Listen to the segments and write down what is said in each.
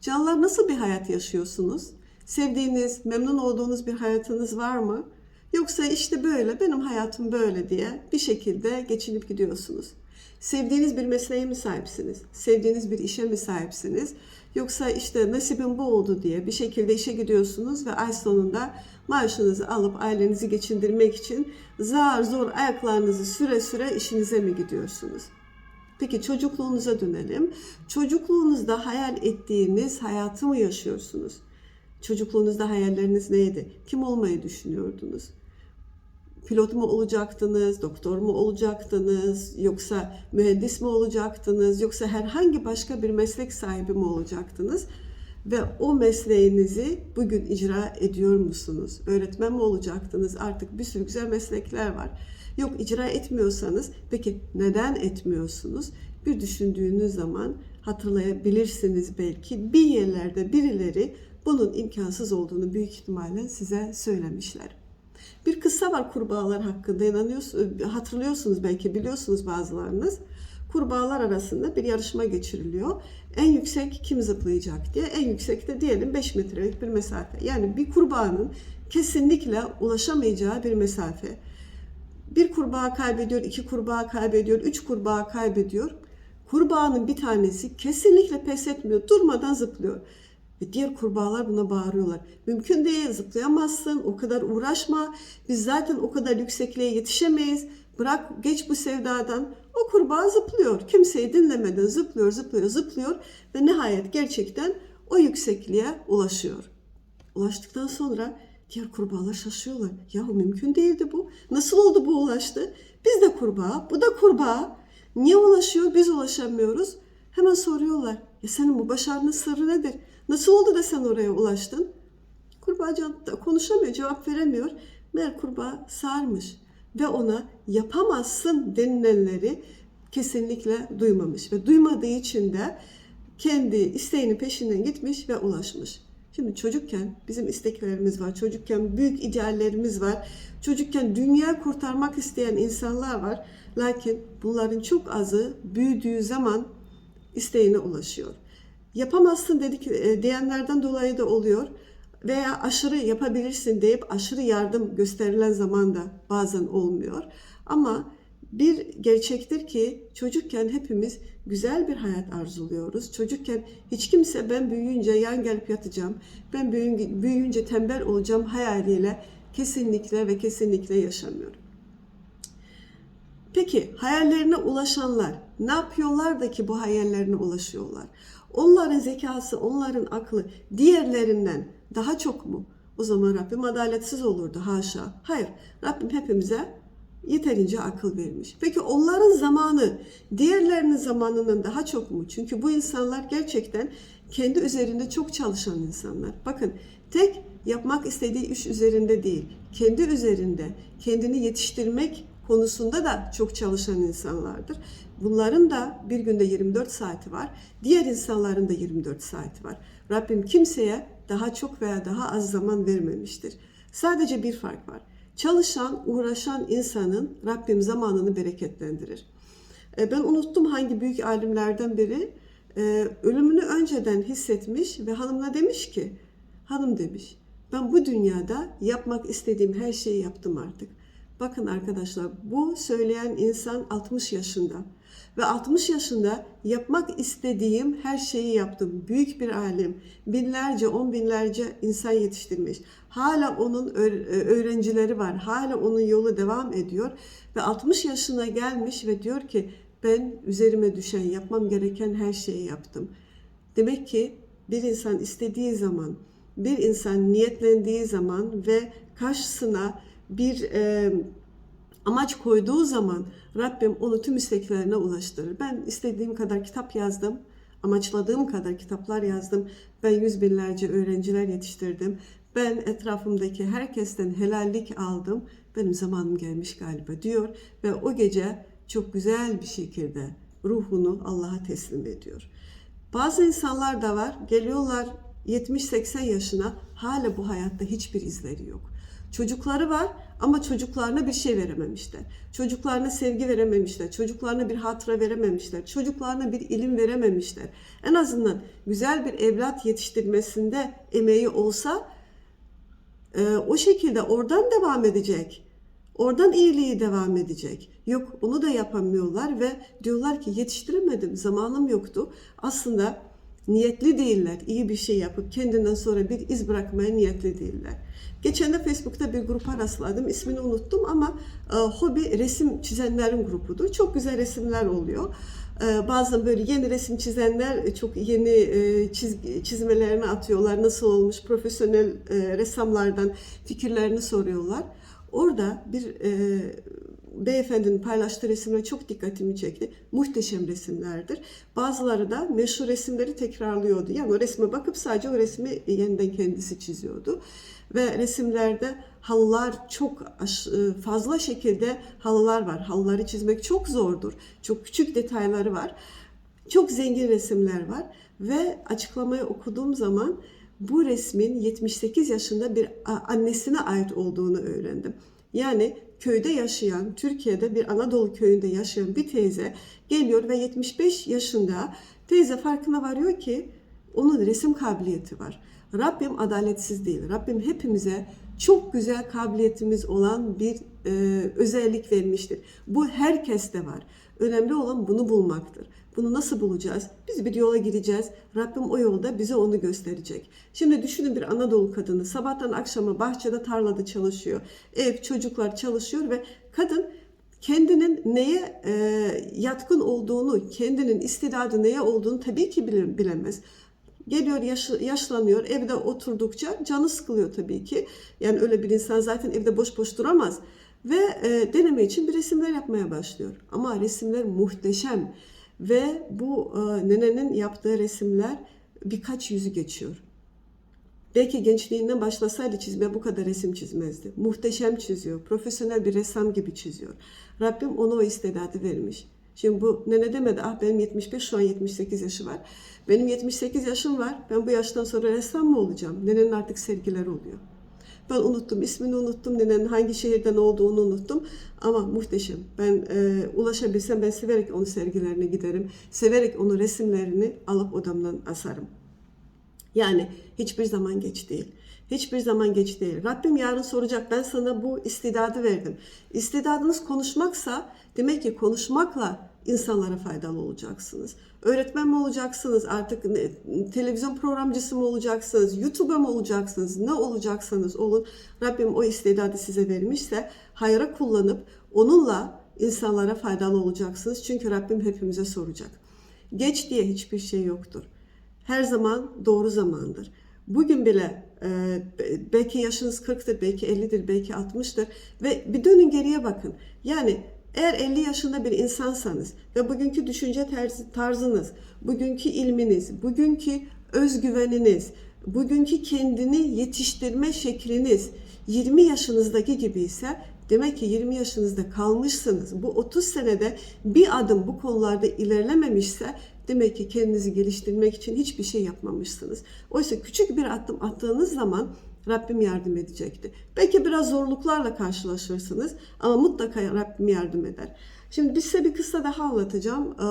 Canlar nasıl bir hayat yaşıyorsunuz? Sevdiğiniz, memnun olduğunuz bir hayatınız var mı? Yoksa işte böyle, benim hayatım böyle diye bir şekilde geçinip gidiyorsunuz. Sevdiğiniz bir mesleğe mi sahipsiniz? Sevdiğiniz bir işe mi sahipsiniz? Yoksa işte nasibim bu oldu diye bir şekilde işe gidiyorsunuz ve ay sonunda maaşınızı alıp ailenizi geçindirmek için zar zor ayaklarınızı süre süre işinize mi gidiyorsunuz? Peki çocukluğunuza dönelim. Çocukluğunuzda hayal ettiğiniz hayatı mı yaşıyorsunuz? Çocukluğunuzda hayalleriniz neydi? Kim olmayı düşünüyordunuz? Pilot mu olacaktınız, doktor mu olacaktınız, yoksa mühendis mi olacaktınız, yoksa herhangi başka bir meslek sahibi mi olacaktınız? Ve o mesleğinizi bugün icra ediyor musunuz? Öğretmen mi olacaktınız? Artık bir sürü güzel meslekler var. Yok icra etmiyorsanız peki neden etmiyorsunuz? Bir düşündüğünüz zaman hatırlayabilirsiniz belki bir yerlerde birileri bunun imkansız olduğunu büyük ihtimalle size söylemişler. Bir kıssa var kurbağalar hakkında inanıyorsunuz, hatırlıyorsunuz belki biliyorsunuz bazılarınız. Kurbağalar arasında bir yarışma geçiriliyor. En yüksek kim zıplayacak diye. En yüksek de diyelim 5 metrelik bir mesafe. Yani bir kurbağanın kesinlikle ulaşamayacağı bir mesafe. Bir kurbağa kaybediyor, iki kurbağa kaybediyor, üç kurbağa kaybediyor. Kurbağanın bir tanesi kesinlikle pes etmiyor, durmadan zıplıyor. Ve diğer kurbağalar buna bağırıyorlar. Mümkün değil, zıplayamazsın, o kadar uğraşma. Biz zaten o kadar yüksekliğe yetişemeyiz. Bırak geç bu sevdadan. O kurbağa zıplıyor. Kimseyi dinlemeden zıplıyor, zıplıyor, zıplıyor. Ve nihayet gerçekten o yüksekliğe ulaşıyor. Ulaştıktan sonra diğer kurbağalar şaşıyorlar. Yahu mümkün değildi bu. Nasıl oldu bu ulaştı? Biz de kurbağa, bu da kurbağa. Niye ulaşıyor, biz ulaşamıyoruz? Hemen soruyorlar. Ya senin bu başarının sırrı nedir? Nasıl oldu da sen oraya ulaştın? Kurbağa cevap- konuşamıyor, cevap veremiyor. Meğer kurbağa sarmış ve ona yapamazsın denilenleri kesinlikle duymamış ve duymadığı için de kendi isteğinin peşinden gitmiş ve ulaşmış. Şimdi çocukken bizim isteklerimiz var. Çocukken büyük ideallerimiz var. Çocukken dünya kurtarmak isteyen insanlar var. Lakin bunların çok azı büyüdüğü zaman isteğine ulaşıyor. Yapamazsın dedik e, diyenlerden dolayı da oluyor. Veya aşırı yapabilirsin deyip aşırı yardım gösterilen zaman da bazen olmuyor. Ama bir gerçektir ki çocukken hepimiz güzel bir hayat arzuluyoruz. Çocukken hiç kimse ben büyüyünce yan gelip yatacağım, ben büyüyünce, tembel olacağım hayaliyle kesinlikle ve kesinlikle yaşamıyor. Peki hayallerine ulaşanlar ne yapıyorlar da ki bu hayallerine ulaşıyorlar? Onların zekası, onların aklı diğerlerinden daha çok mu? O zaman Rabbim adaletsiz olurdu haşa. Hayır, Rabbim hepimize yeterince akıl vermiş. Peki onların zamanı diğerlerinin zamanından daha çok mu? Çünkü bu insanlar gerçekten kendi üzerinde çok çalışan insanlar. Bakın tek yapmak istediği iş üzerinde değil, kendi üzerinde kendini yetiştirmek konusunda da çok çalışan insanlardır. Bunların da bir günde 24 saati var. Diğer insanların da 24 saati var. Rabbim kimseye daha çok veya daha az zaman vermemiştir. Sadece bir fark var. Çalışan, uğraşan insanın Rabbim zamanını bereketlendirir. E, Ben unuttum hangi büyük alimlerden biri e, ölümünü önceden hissetmiş ve hanımına demiş ki, hanım demiş, ben bu dünyada yapmak istediğim her şeyi yaptım artık. Bakın arkadaşlar bu söyleyen insan 60 yaşında ve 60 yaşında yapmak istediğim her şeyi yaptım. Büyük bir alim, binlerce, on binlerce insan yetiştirmiş. Hala onun öğrencileri var, hala onun yolu devam ediyor ve 60 yaşına gelmiş ve diyor ki ben üzerime düşen, yapmam gereken her şeyi yaptım. Demek ki bir insan istediği zaman, bir insan niyetlendiği zaman ve karşısına bir e, amaç koyduğu zaman Rabbim onu tüm isteklerine ulaştırır. Ben istediğim kadar kitap yazdım, amaçladığım kadar kitaplar yazdım. Ben yüz binlerce öğrenciler yetiştirdim. Ben etrafımdaki herkesten helallik aldım. Benim zamanım gelmiş galiba diyor ve o gece çok güzel bir şekilde ruhunu Allah'a teslim ediyor. Bazı insanlar da var, geliyorlar 70-80 yaşına hala bu hayatta hiçbir izleri yok. Çocukları var ama çocuklarına bir şey verememişler. Çocuklarına sevgi verememişler. Çocuklarına bir hatıra verememişler. Çocuklarına bir ilim verememişler. En azından güzel bir evlat yetiştirmesinde emeği olsa e, o şekilde oradan devam edecek. Oradan iyiliği devam edecek. Yok onu da yapamıyorlar ve diyorlar ki yetiştiremedim, zamanım yoktu. Aslında niyetli değiller. İyi bir şey yapıp kendinden sonra bir iz bırakmaya niyetli değiller. Geçen de Facebook'ta bir grupa rastladım. İsmini unuttum ama e, hobi resim çizenlerin grubudur. Çok güzel resimler oluyor. E, bazen böyle yeni resim çizenler çok yeni e, çizgi, çizmelerini atıyorlar. Nasıl olmuş profesyonel e, ressamlardan fikirlerini soruyorlar. Orada bir e, beyefendinin paylaştığı resimler çok dikkatimi çekti. Muhteşem resimlerdir. Bazıları da meşhur resimleri tekrarlıyordu. Yani o resme bakıp sadece o resmi yeniden kendisi çiziyordu. Ve resimlerde halılar çok e, fazla şekilde halılar var. Halıları çizmek çok zordur. Çok küçük detayları var. Çok zengin resimler var ve açıklamayı okuduğum zaman bu resmin 78 yaşında bir annesine ait olduğunu öğrendim. Yani köyde yaşayan, Türkiye'de bir Anadolu köyünde yaşayan bir teyze geliyor ve 75 yaşında teyze farkına varıyor ki onun resim kabiliyeti var. Rabbim adaletsiz değil. Rabbim hepimize çok güzel kabiliyetimiz olan bir e, özellik vermiştir. Bu herkeste var. Önemli olan bunu bulmaktır. Bunu nasıl bulacağız? Biz bir yola gireceğiz. Rabbim o yolda bize onu gösterecek. Şimdi düşünün bir Anadolu kadını sabahtan akşama bahçede tarlada çalışıyor. Ev, çocuklar çalışıyor ve kadın kendinin neye e, yatkın olduğunu, kendinin istidadı neye olduğunu tabii ki bile- bilemez. Geliyor yaş, yaşlanıyor evde oturdukça canı sıkılıyor tabii ki. Yani öyle bir insan zaten evde boş boş duramaz. Ve e, deneme için bir resimler yapmaya başlıyor. Ama resimler muhteşem. Ve bu e, nenenin yaptığı resimler birkaç yüzü geçiyor. Belki gençliğinden başlasaydı çizmeye bu kadar resim çizmezdi. Muhteşem çiziyor. Profesyonel bir ressam gibi çiziyor. Rabbim ona o istidadı vermiş. Şimdi bu nene demedi ah benim 75 şu an 78 yaşı var. Benim 78 yaşım var. Ben bu yaştan sonra ressam mı olacağım? Nenenin artık sergileri oluyor. Ben unuttum, ismini unuttum, nenenin hangi şehirden olduğunu unuttum. Ama muhteşem. Ben e, ulaşabilsem ben severek onun sergilerine giderim. Severek onun resimlerini alıp odamdan asarım. Yani hiçbir zaman geç değil. Hiçbir zaman geç değil. Rabbim yarın soracak ben sana bu istidadı verdim. İstidadınız konuşmaksa demek ki konuşmakla insanlara faydalı olacaksınız. Öğretmen mi olacaksınız artık ne- televizyon programcısı mı olacaksınız, YouTuber mı olacaksınız, ne olacaksanız olun. Rabbim o istidadı size vermişse hayra kullanıp onunla insanlara faydalı olacaksınız. Çünkü Rabbim hepimize soracak. Geç diye hiçbir şey yoktur her zaman doğru zamandır. Bugün bile e, be- belki yaşınız 40'tır, belki 50'dir, belki 60'tır ve bir dönün geriye bakın. Yani eğer 50 yaşında bir insansanız ve bugünkü düşünce terzi- tarzınız, bugünkü ilminiz, bugünkü özgüveniniz, bugünkü kendini yetiştirme şekliniz 20 yaşınızdaki gibi ise demek ki 20 yaşınızda kalmışsınız. Bu 30 senede bir adım bu konularda ilerlememişse demek ki kendinizi geliştirmek için hiçbir şey yapmamışsınız. Oysa küçük bir adım attığınız zaman Rabbim yardım edecekti. Belki biraz zorluklarla karşılaşırsınız ama mutlaka Rabbim yardım eder. Şimdi bir size bir kıssa daha anlatacağım. Ee,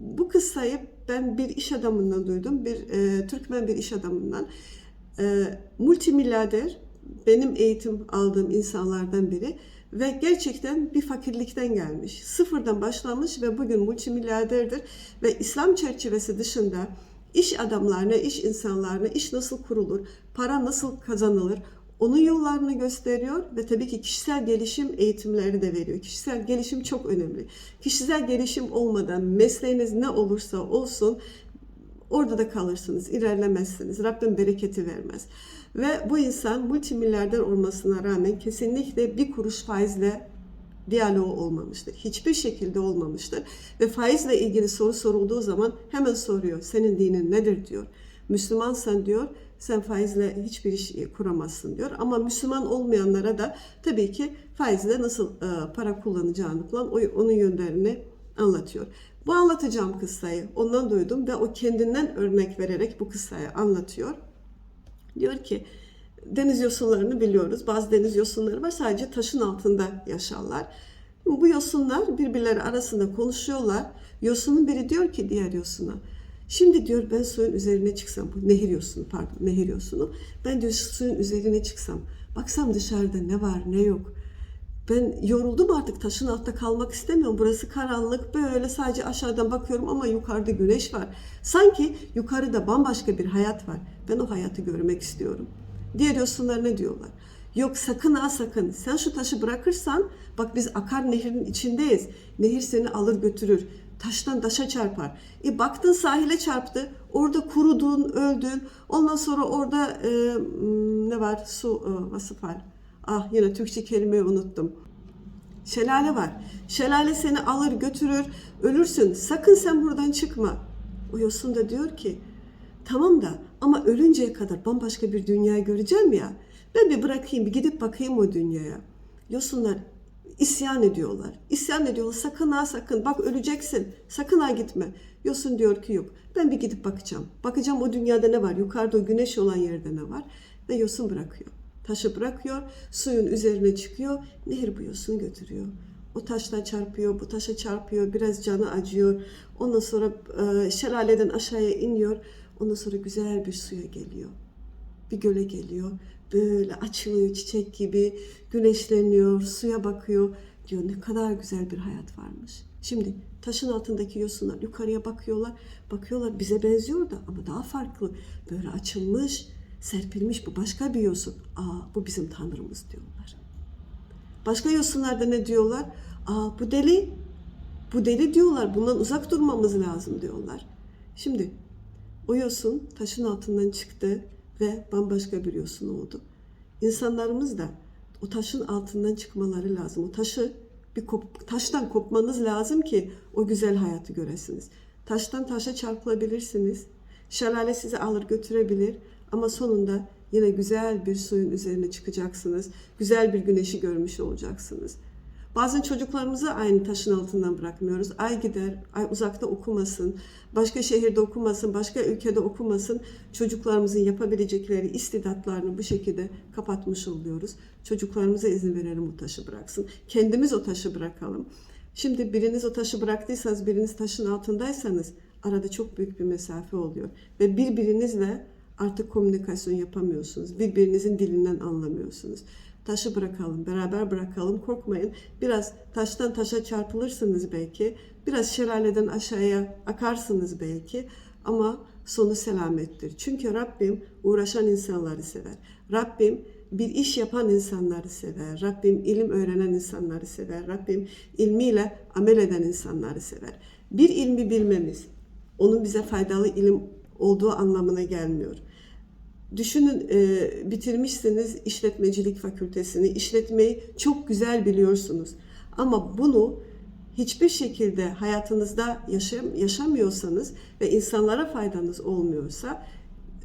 Bu kıssayı ben bir iş adamından duydum. Bir e, Türkmen bir iş adamından. E, multimilyarder, benim eğitim aldığım insanlardan biri ve gerçekten bir fakirlikten gelmiş. Sıfırdan başlamış ve bugün multimilyarderdir ve İslam çerçevesi dışında iş adamlarına, iş insanlarına iş nasıl kurulur, para nasıl kazanılır, onun yollarını gösteriyor ve tabii ki kişisel gelişim eğitimleri de veriyor. Kişisel gelişim çok önemli. Kişisel gelişim olmadan mesleğiniz ne olursa olsun orada da kalırsınız, ilerlemezsiniz. Rabbim bereketi vermez. Ve bu insan multimilyarder olmasına rağmen kesinlikle bir kuruş faizle diyaloğu olmamıştır. Hiçbir şekilde olmamıştır. Ve faizle ilgili soru sorulduğu zaman hemen soruyor. Senin dinin nedir diyor. Müslümansan diyor sen faizle hiçbir iş kuramazsın diyor. Ama Müslüman olmayanlara da tabii ki faizle nasıl e, para kullanacağını falan onun yönlerini anlatıyor. Bu anlatacağım kıssayı ondan duydum ve o kendinden örnek vererek bu kıssayı anlatıyor. Diyor ki Deniz yosunlarını biliyoruz. Bazı deniz yosunları var sadece taşın altında yaşarlar. Bu yosunlar birbirleri arasında konuşuyorlar. Yosunun biri diyor ki diğer yosuna. Şimdi diyor ben suyun üzerine çıksam, bu nehir yosunu pardon nehir yosunu. Ben diyor suyun üzerine çıksam, baksam dışarıda ne var ne yok. Ben yoruldum artık taşın altında kalmak istemiyorum. Burası karanlık böyle sadece aşağıdan bakıyorum ama yukarıda güneş var. Sanki yukarıda bambaşka bir hayat var. Ben o hayatı görmek istiyorum. Diğer yosunlar ne diyorlar? Yok sakın ha sakın. Sen şu taşı bırakırsan bak biz akar nehrin içindeyiz. Nehir seni alır götürür. Taştan taşa çarpar. E baktın sahile çarptı. Orada kurudun, öldün. Ondan sonra orada e, ne var? Su e, vasıfal. Ah yine Türkçe kelimeyi unuttum. Şelale var. Şelale seni alır götürür, ölürsün. Sakın sen buradan çıkma. O yosun da diyor ki, tamam da ama ölünceye kadar bambaşka bir dünya göreceğim ya. Ben bir bırakayım, bir gidip bakayım o dünyaya. Yosunlar isyan ediyorlar. İsyan ediyorlar. Sakın ha sakın. Bak öleceksin. Sakın ha gitme. Yosun diyor ki yok. Ben bir gidip bakacağım. Bakacağım o dünyada ne var? Yukarıda o güneş olan yerde ne var? Ve yosun bırakıyor. Taşı bırakıyor. Suyun üzerine çıkıyor. Nehir bu yosunu götürüyor. O taşla çarpıyor, bu taşa çarpıyor, biraz canı acıyor. Ondan sonra e, şelaleden aşağıya iniyor. Ondan sonra güzel bir suya geliyor bir göle geliyor. Böyle açılıyor çiçek gibi, güneşleniyor, suya bakıyor. Diyor ne kadar güzel bir hayat varmış. Şimdi taşın altındaki yosunlar yukarıya bakıyorlar. Bakıyorlar bize benziyor da ama daha farklı. Böyle açılmış, serpilmiş bu başka bir yosun. Aa bu bizim tanrımız diyorlar. Başka yosunlarda ne diyorlar? Aa bu deli, bu deli diyorlar. Bundan uzak durmamız lazım diyorlar. Şimdi o yosun taşın altından çıktı ve bambaşka bir yosun oldu. İnsanlarımız da o taşın altından çıkmaları lazım. O taşı bir kop, taştan kopmanız lazım ki o güzel hayatı göresiniz. Taştan taşa çarpılabilirsiniz. Şelale sizi alır götürebilir ama sonunda yine güzel bir suyun üzerine çıkacaksınız. Güzel bir güneşi görmüş olacaksınız. Bazen çocuklarımızı aynı taşın altından bırakmıyoruz. Ay gider, ay uzakta okumasın, başka şehirde okumasın, başka ülkede okumasın. Çocuklarımızın yapabilecekleri istidatlarını bu şekilde kapatmış oluyoruz. Çocuklarımıza izin verelim o taşı bıraksın. Kendimiz o taşı bırakalım. Şimdi biriniz o taşı bıraktıysanız, biriniz taşın altındaysanız arada çok büyük bir mesafe oluyor. Ve birbirinizle artık komünikasyon yapamıyorsunuz. Birbirinizin dilinden anlamıyorsunuz. Taşı bırakalım, beraber bırakalım, korkmayın. Biraz taştan taşa çarpılırsınız belki, biraz şelaleden aşağıya akarsınız belki ama sonu selamettir. Çünkü Rabbim uğraşan insanları sever. Rabbim bir iş yapan insanları sever. Rabbim ilim öğrenen insanları sever. Rabbim ilmiyle amel eden insanları sever. Bir ilmi bilmemiz, onun bize faydalı ilim olduğu anlamına gelmiyor. Düşünün e, bitirmişsiniz işletmecilik fakültesini, işletmeyi çok güzel biliyorsunuz. Ama bunu hiçbir şekilde hayatınızda yaşam, yaşamıyorsanız ve insanlara faydanız olmuyorsa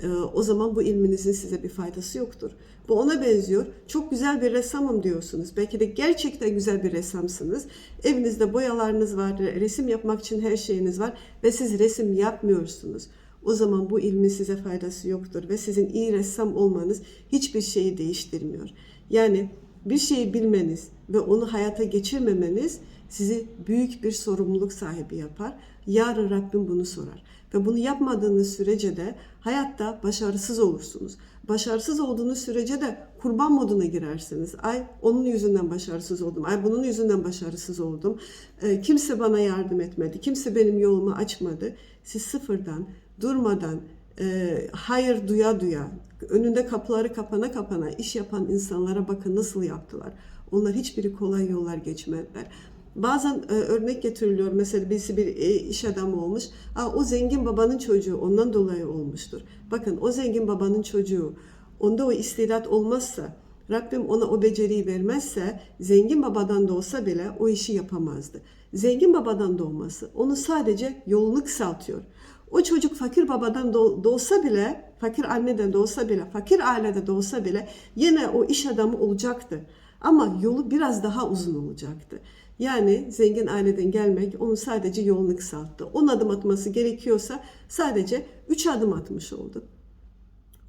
e, o zaman bu ilminizin size bir faydası yoktur. Bu ona benziyor. Çok güzel bir ressamım diyorsunuz. Belki de gerçekten güzel bir ressamsınız. Evinizde boyalarınız var, resim yapmak için her şeyiniz var ve siz resim yapmıyorsunuz o zaman bu ilmin size faydası yoktur ve sizin iyi ressam olmanız hiçbir şeyi değiştirmiyor. Yani bir şeyi bilmeniz ve onu hayata geçirmemeniz sizi büyük bir sorumluluk sahibi yapar. Yarın Rabbim bunu sorar. Ve bunu yapmadığınız sürece de hayatta başarısız olursunuz. Başarısız olduğunuz sürece de kurban moduna girersiniz. Ay onun yüzünden başarısız oldum. Ay bunun yüzünden başarısız oldum. E, kimse bana yardım etmedi. Kimse benim yolumu açmadı. Siz sıfırdan durmadan e, hayır duya duya önünde kapıları kapana kapana iş yapan insanlara bakın nasıl yaptılar. Onlar hiçbiri kolay yollar geçmediler. Bazen e, örnek getiriliyor. Mesela birisi bir e, iş adamı olmuş. Aa, o zengin babanın çocuğu ondan dolayı olmuştur. Bakın o zengin babanın çocuğu onda o istidat olmazsa Rabbim ona o beceriyi vermezse zengin babadan da olsa bile o işi yapamazdı. Zengin babadan doğması onu sadece yolunu kısaltıyor. O çocuk fakir babadan doğsa bile, fakir anneden doğsa bile, fakir ailede doğsa bile yine o iş adamı olacaktı. Ama yolu biraz daha uzun olacaktı. Yani zengin aileden gelmek onun sadece yolunu kısalttı. 10 adım atması gerekiyorsa sadece 3 adım atmış oldu.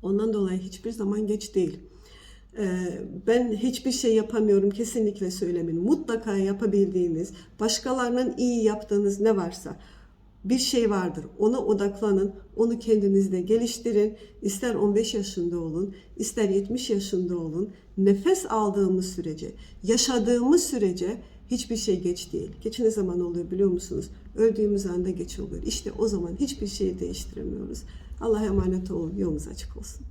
Ondan dolayı hiçbir zaman geç değil. Ee, ben hiçbir şey yapamıyorum kesinlikle söylemeyin. Mutlaka yapabildiğiniz, başkalarının iyi yaptığınız ne varsa bir şey vardır. Ona odaklanın, onu kendinizde geliştirin. İster 15 yaşında olun, ister 70 yaşında olun. Nefes aldığımız sürece, yaşadığımız sürece hiçbir şey geç değil. Geç ne zaman oluyor biliyor musunuz? Öldüğümüz anda geç oluyor. İşte o zaman hiçbir şeyi değiştiremiyoruz. Allah'a emanet olun. Yolunuz açık olsun.